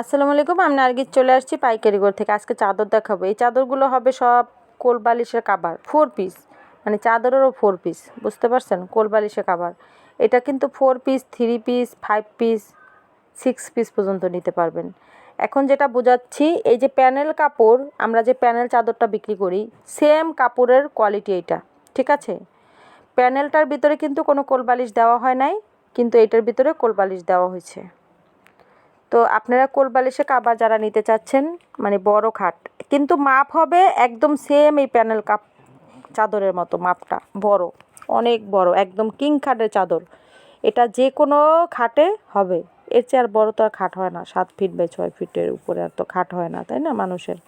আসসালামু আলাইকুম, আমি নার্গিস চলে আসছি পাইকারিগড় থেকে। আজকে চাদর দেখাবো। এই চাদরগুলো হবে সব কোল বালিশের কাবার ফোর পিস মানে চাদরেরও ফোর পিস বুঝতে পারছেন? কোল বালিশের কাবার। এটা কিন্তু four piece three piece five piece six piece পর্যন্ত নিতে পারবেন। এখন যেটা বোঝাচ্ছি, এই যে প্যানেল কাপড়, আমরা যে প্যানেল চাদরটা বিক্রি করি সেম কাপড়ের কোয়ালিটি এইটা, ঠিক আছে? প্যানেলটার ভিতরে কিন্তু কোনো কোল বালিশ দেওয়া হয় নাই, কিন্তু এটার ভিতরে কোল বালিশ দেওয়া হয়েছে। তো আপনারা কোল বালিশে কাবার যারা নিতে চাচ্ছেন মানে বড় খাট, কিন্তু মাপ হবে একদম সেম এই প্যানেল কাপ চাদরের মতো মাপটা, বড়, অনেক বড়, একদম কিং খাটের চাদর। এটা যে কোনো খাটে হবে, এর চেয়ে আর বড় তো আর খাট হয় না, সাত ফিট বাই ছয় ফিটের উপরে আর তো খাট হয় না, তাই না, মানুষের?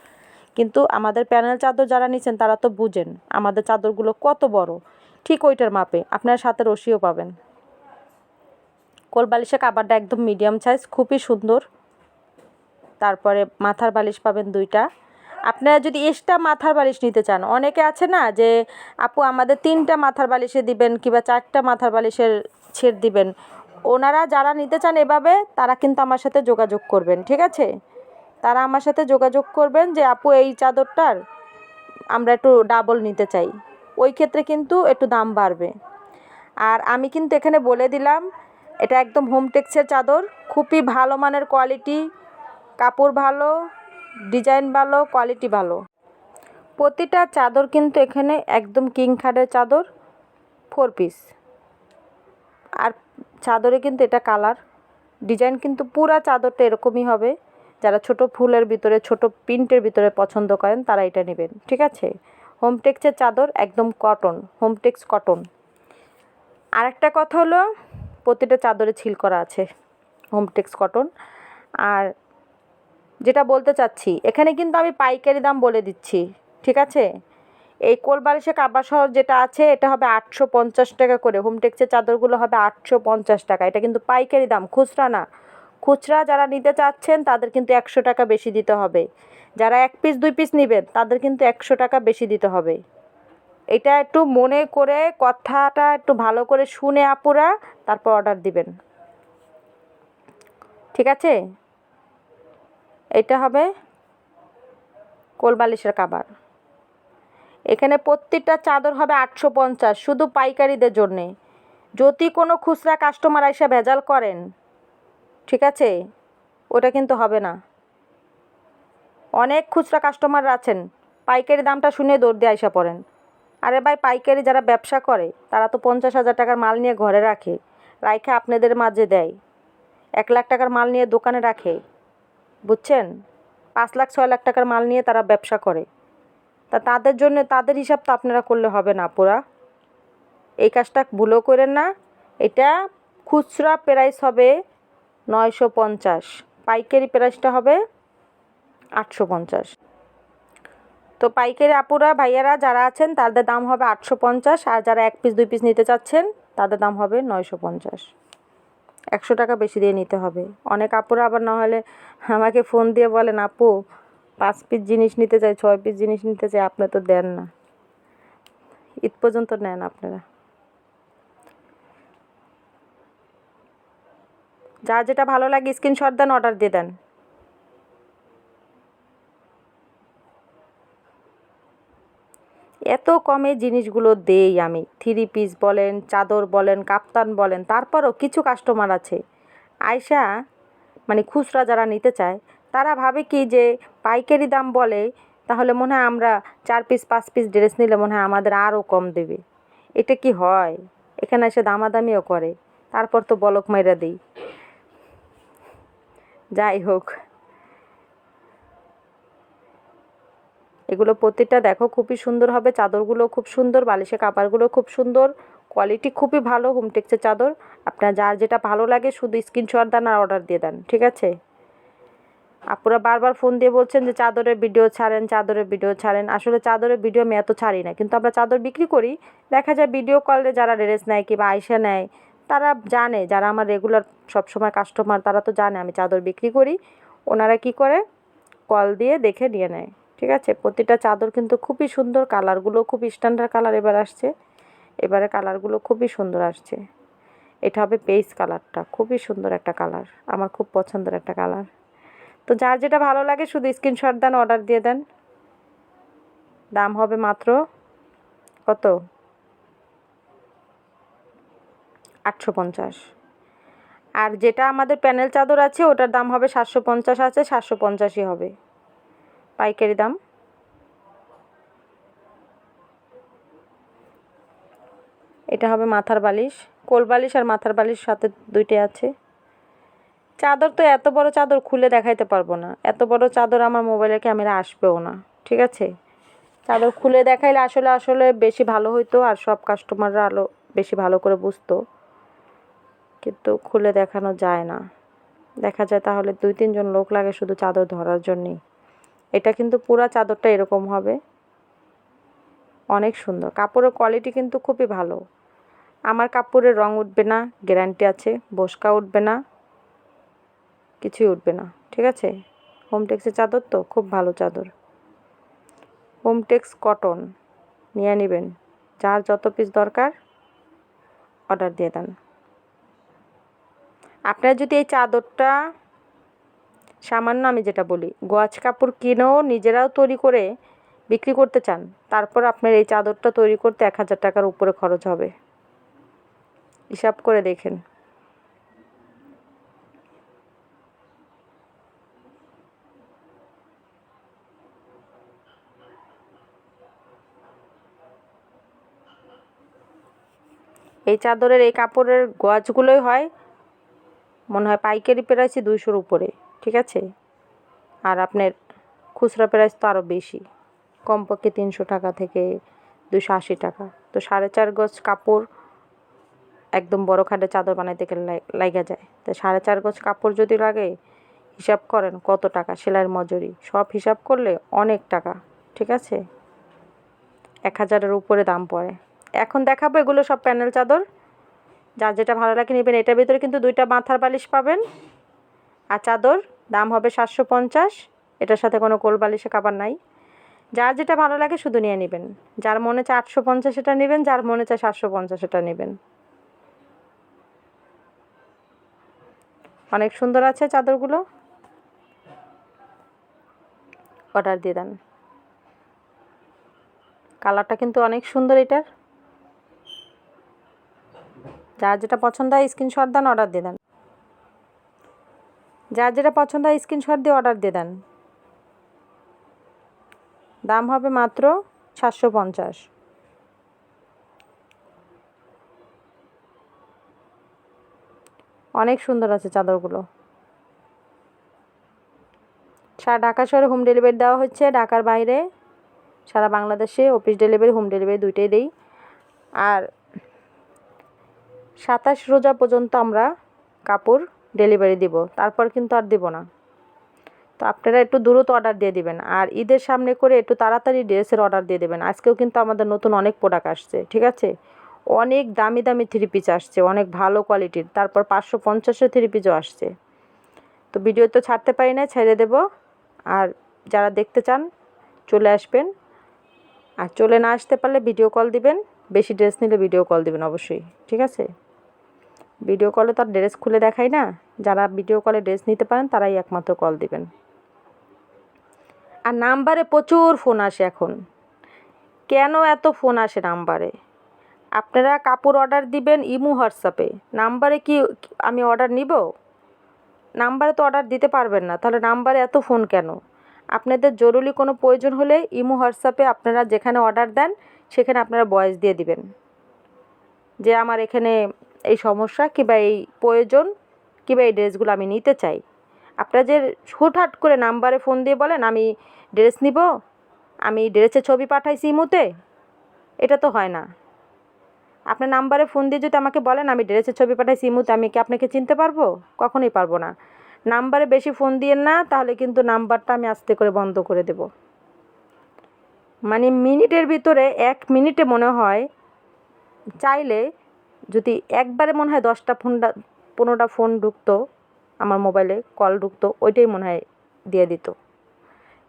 কিন্তু আমাদের প্যানেল চাদর যারা নিচ্ছেন তারা তো বুঝেন, আমাদের চাদরগুলো কত বড়, ঠিক ওইটার মাপে, আপনারা সাথে রশিও পাবেন। কোল বালিশের কাবারটা একদম মিডিয়াম সাইজ খুবই সুন্দর। তারপরে মাথার বালিশ পাবেন দুইটা। আপনারা যদি এক্সট্রা মাথার বালিশ নিতে চান, অনেকে আছে না যে, আপু, আমাদের তিনটা মাথার বালিশে দিবেন কিংবা চারটা মাথার বালিশের ছেড় দিবেন। ওনারা যারা নিতে চান এভাবে, তারা কিন্তু আমার সাথে যোগাযোগ করবেন, ঠিক আছে? তারা আমার সাথে যোগাযোগ করবেন যে, আপু, এই চাদরটার আমরা একটু ডাবল নিতে চাই। ওই ক্ষেত্রে কিন্তু একটু দাম বাড়বে। আর আমি কিন্তু এখানে বলে দিলাম এটা একদম হোমটেক্সের চাদর, খুবই ভালো মানের কোয়ালিটি কাপড় ভালো ডিজাইন ভালো কোয়ালিটি ভালো। প্রতিটা চাদর কিন্তু এখানে একদম কিং খাটের চাদর ফোর পিস আর চাদরে কিন্তু এটা কালার ডিজাইন কিন্তু পুরা চাদরটা এরকমই হবে। যারা ছোট ফুলের ভিতরে, ছোট প্রিন্টের ভিতরে পছন্দ করেন, তারা এটা নেবেন। ঠিক আছে? হোমটেক্সের চাদর একদম কটন হোমটেক্স কটন আরেকটা কথা হলো প্রতিটা চাদরে ছিল করা আছে হোমটেক্স কটন আর যেটা বলতে চাচ্ছি, এখানে কিন্তু আমি পাইকারি দাম বলে দিচ্ছি, ঠিক আছে? এই কোলবালিশে কাবা শহর যেটা আছে, এটা হবে আটশো পঞ্চাশ টাকা করে। হোমটেক্সের চাদরগুলো হবে আটশো পঞ্চাশ টাকা। এটা কিন্তু পাইকারি দাম, খুচরা না। খুচরা যারা নিতে চাচ্ছেন, তাদের কিন্তু একশো টাকা বেশি দিতে হবে। যারা এক পিস দুই পিস নেবেন, তাদের কিন্তু একশো টাকা বেশি দিতে হবে। এটা একটু মনে করে, কথাটা একটু ভালো করে শুনে আপুরা তারপর অর্ডার দিবেন। ঠিক আছে? এটা হবে কোলবালিশের কাবার এখানে প্রত্যেকটা চাদর হবে আটশো পঞ্চাশ, শুধু পাইকারিদের জন্যে। যদি কোনো খুচরা কাস্টমার এসে ভেজাল করেন, ঠিক আছে? ওটা কিন্তু হবে না। অনেক খুচরা কাস্টমার আছেন, পাইকারি দামটা শুনে দৌড় দিয়ে আইসা পড়েন। আরে ভাই, পাইকারি যারা ব্যবসা করে, তারা তো পঞ্চাশ হাজার টাকার মাল নিয়ে ঘরে রাখে। রাইখে আপনাদের মাঝে দেয়। এক লাখ টাকার মাল নিয়ে দোকানে রাখে। বুঝছেন? পাঁচ লাখ, ছয় লাখ টাকার মাল নিয়ে তারা ব্যবসা করে। তা তাদের জন্য, তাদের হিসাব তো আপনারা করলে হবে না পুরা এই কাজটা ভুলও করেন না। এটা খুচরা প্রাইস হবে নয়শো পঞ্চাশ। পাইকারি প্রাইসটা হবে আটশো পঞ্চাশ। তো পাইকারি আপুরা, ভাইয়ারা যারা আছেন, তাদের দাম হবে আটশো পঞ্চাশ। আর যারা এক পিস দুই পিস নিতে চাচ্ছেন, তাদের দাম হবে নয়শো পঞ্চাশ। একশো টাকা বেশি দিয়ে নিতে হবে। অনেক আপুরা আবার না হলে আমাকে ফোন দিয়ে বলেন, আপু, পাঁচ পিস জিনিস নিতে চাই, ছয় পিস জিনিস নিতে চাই, আপনি তো দেন না। ঈদ পর্যন্ত নেন আপনারা। যা যেটা ভালো লাগে স্ক্রিনশট দেন অর্ডার দিয়ে দেন। এত কমে জিনিসগুলো দেই আমি। থ্রি পিস বলেন, চাদর বলেন, কাপ্তান বলেন, তারপরও কিছু কাস্টমার আছে। আয়সা মানে খুচরা যারা নিতে চায়, তারা ভাবে কি যে পাইকারি দাম বলে, তাহলে মনে হয় আমরা চার পিস পাঁচ পিস ড্রেস নিলে মনে হয় আমাদের আরও কম দেবে। এটা কি হয়? এখানে এসে দামাদামিও করে। তারপর তো বলক মাইরা দিই। যাই হোক। এগুলো প্রতিটা দেখো খুবই সুন্দর হবে। চাদরগুলো খুব সুন্দর, বালিশের কাপড়গুলো খুব সুন্দর। কোয়ালিটি খুবই ভালো হোমটেক্সের চাদর। আপনার যার যেটা ভালো লাগে শুধু স্ক্রিনশট দেন আর অর্ডার দিয়ে দেন, ঠিক আছে? আপুরা বারবার ফোন দিয়ে বলছেন যে চাদরের ভিডিও ছাড়েন, চাদরের ভিডিও ছাড়েন। আসলে চাদরের ভিডিও আমি এত ছাড়ি না, কিন্তু আমরা চাদর বিক্রি করি। দেখা যায় ভিডিও কলে যারা ড্রেস নেয় কিংবা আইসা নেয়, তারা জানে, যারা আমার রেগুলার সবসময় কাস্টমার তারা তো জানে আমি চাদর বিক্রি করি। ওনারা কি করে? কল দিয়ে দেখে নিয়ে নেয়। ঠিক আছে? প্রতিটা চাদর কিন্তু খুবই সুন্দর কালারগুলো খুব স্ট্যান্ডার্ড কালার এবার আসছে। এবারে কালারগুলো খুবই সুন্দর আসছে। এটা হবে পেইস কালারটা খুবই সুন্দর একটা কালার আমার খুব পছন্দের একটা কালার তো যার যেটা ভালো লাগে শুধু স্ক্রিনশট দেন অর্ডার দিয়ে দেন। দাম হবে মাত্র কত? আটশো পঞ্চাশ। আর যেটা আমাদের প্যানেল চাদর আছে, ওটার দাম হবে সাতশো পঞ্চাশ আছে, সাতশো পঞ্চাশই হবে। পাইকারি দাম। এটা হবে মাথার বালিশ, কোল বালিশ আর মাথার বালিশ সাথে দুইটাই আছে। চাদর তো এত বড় চাদর খুলে দেখাইতে পারব না। এত বড় চাদর আমার মোবাইলের ক্যামেরা আসবেও না, ঠিক আছে? চাদর খুলে দেখাইলে আসলে আসলে বেশি ভালো হইতো আর সব কাস্টমাররা আলো বেশি ভালো করে বুঝতো। কিন্তু খুলে দেখানো যায় না। দেখা যায় তাহলে দুই তিনজন লোক লাগে শুধু চাদর ধরার জন্যেই। এটা কিন্তু পুরা চাদরটা এরকম হবে। অনেক সুন্দর। কাপড়ের কোয়ালিটি কিন্তু খুবই ভালো। আমার কাপড়ের রং উঠবে না গ্যারান্টি আছে। বসকা উঠবে না, কিছুই উঠবে না, ঠিক আছে? হোমটেক্সের চাদর তো, খুব ভালো চাদর। হোমটেক্স কটন নিয়ে নেবেন। যার যত পিস দরকার অর্ডার দিয়ে দেন। আপনারা যদি এই চাদরটা সামান্য আমি যেটা বলি, গোয়াজ কাপড় কিনেও নিজেরাও তৈরি করে বিক্রি করতে চান, তারপর আপনার এই চাদরটা তৈরি করতে এক হাজার টাকার উপরে খরচ হবে। হিসাব করে দেখেন। এই চাদরের এই কাপড়ের গোয়াচগুলোই হয়, মনে হয় পাইকারি প্রাইসই দুইশোর উপরে। ঠিক আছে? আর আপনার খুচরা প্রাইস তো আরও বেশি। কমপক্ষে তিনশো টাকা থেকে দুশো আশি টাকা। তো সাড়ে চার গজ কাপড় একদম বড় খাটে চাদর বানাইতে গেলে লাগা যায়। তো সাড়ে চার গজ কাপড় যদি লাগে, হিসাব করেন কত টাকা? সেলাইয়ের মজুরি। সব হিসাব করলে অনেক টাকা, ঠিক আছে? এক হাজারের উপরে দাম পড়ে। এখন দেখাবো এগুলো সব প্যানেল চাদর। যার যেটা ভালো লাগে নেবেন, এটার ভিতরে কিন্তু দুইটা মাথার বালিশ পাবেন আর চাদর। দাম হবে সাতশো পঞ্চাশ। এটার সাথে কোনো কোল বালিশে কাবার নাই। যার যেটা ভালো লাগে শুধু নিয়ে নেবেন। যার মনে চায় আটশো পঞ্চাশ এটা নেবেন, যার মনে চায় সাতশো পঞ্চাশ এটা নেবেন। অনেক সুন্দর আছে চাদরগুলো। অর্ডার দিয়ে দেন। কালারটা কিন্তু অনেক সুন্দর এটার। যার যেটা পছন্দ হয় স্ক্রিনশট দেন, অর্ডার দিয়ে দেন। যার যেটা পছন্দ হয় স্ক্রিনশট দিয়ে অর্ডার দিয়ে দেন। দাম হবে মাত্র সাতশো পঞ্চাশ। অনেক সুন্দর আছে চাদরগুলো। সারা ঢাকা শহরে হোম ডেলিভারি দেওয়া হচ্ছে, ঢাকার বাইরে। সারা বাংলাদেশে অফিস ডেলিভারি হোম ডেলিভারি দুইটাই দেই। আর সাতাশ রোজা পর্যন্ত আমরা কাপড় ডেলিভারি দিব। তারপর কিন্তু আর দিব না। তো আপনারা একটু দ্রুত অর্ডার দিয়ে দিবেন। আর ঈদের সামনে করে একটু তাড়াতাড়ি ড্রেসের অর্ডার দিয়ে দেবেন। আজকেও কিন্তু আমাদের নতুন অনেক প্রোডাক্ট আসছে, ঠিক আছে? অনেক দামি দামি থ্রি পিস আসছে, অনেক ভালো কোয়ালিটির তারপর পাঁচশো পঞ্চাশের থ্রি পিসও আসছে। তো ভিডিও তো ছাড়তে পারি না ছেড়ে দেব। আর যারা দেখতে চান, চলে আসবেন। আর চলে না আসতে পারলে ভিডিও কল দিবেন। বেশি ড্রেস নিলে ভিডিও কল দিবেন অবশ্যই, ঠিক আছে? ভিডিও কলে তো আর ড্রেস খুলে দেখাই না। যারা ভিডিও কলে ড্রেস নিতে পারেন, তারাই একমাত্র কল দিবেন। আর নাম্বারে প্রচুর ফোন আসে এখন। কেন এত ফোন আসে নাম্বারে আপনারা কাপড় অর্ডার দিবেন ইমু, হোয়াটসঅ্যাপে। নাম্বারে কি আমি অর্ডার নিব? নাম্বারে তো অর্ডার দিতে পারবেন না। তাহলে নাম্বারে এত ফোন কেন? আপনাদের জরুরি কোনো প্রয়োজন হলে ইমু, হোয়াটসঅ্যাপে আপনারা যেখানে অর্ডার দেন, সেখানে আপনারা বয়েস দিয়ে দিবেন। যে আমার এখানে এই সমস্যা কিংবা এই প্রয়োজন কিংবা এই ড্রেসগুলো আমি নিতে চাই? আপনারা যে হুটহাট করে নাম্বারে ফোন দিয়ে বলেন, আমি ড্রেস নিব, আমি ড্রেসের ছবি পাঠাইছি ইমুতে এটা তো হয় না। আপনার নাম্বারে ফোন দিয়ে যদি আমাকে বলেন, আমি ড্রেসের ছবি পাঠাইছি ইমুতে আমি কি আপনাকে চিনতে পারব? কখনোই পারব না। নাম্বারে বেশি ফোন দিয়েন না, তাহলে কিন্তু নাম্বারটা আমি আস্তে করে বন্ধ করে দেব। মানে মিনিটের ভিতরে, এক মিনিটে মনে হয়, চাইলে যদি একবারে মনে হয় দশটা ফোনটা পনেরোটা ফোন ঢুকতো, আমার মোবাইলে কল ঢুকতো, ওইটাই মনে হয় দিয়ে দিত।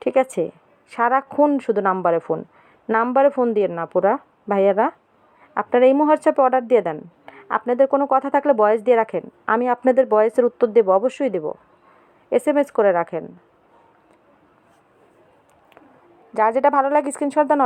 ঠিক আছে? সারাক্ষণ শুধু নাম্বারে ফোন নাম্বারে ফোন দিয়ে না পুরা, ভাইয়ারা। আপনারা এই হোয়াটসঅ্যাপে অর্ডার দিয়ে দেন। আপনাদের কোনো কথা থাকলে বয়স দিয়ে রাখেন। আমি আপনাদের বয়সের উত্তর দেবো, অবশ্যই দেব। এস এম এস করে রাখেন। যা যেটা ভালো লাগে স্ক্রিনশট দেন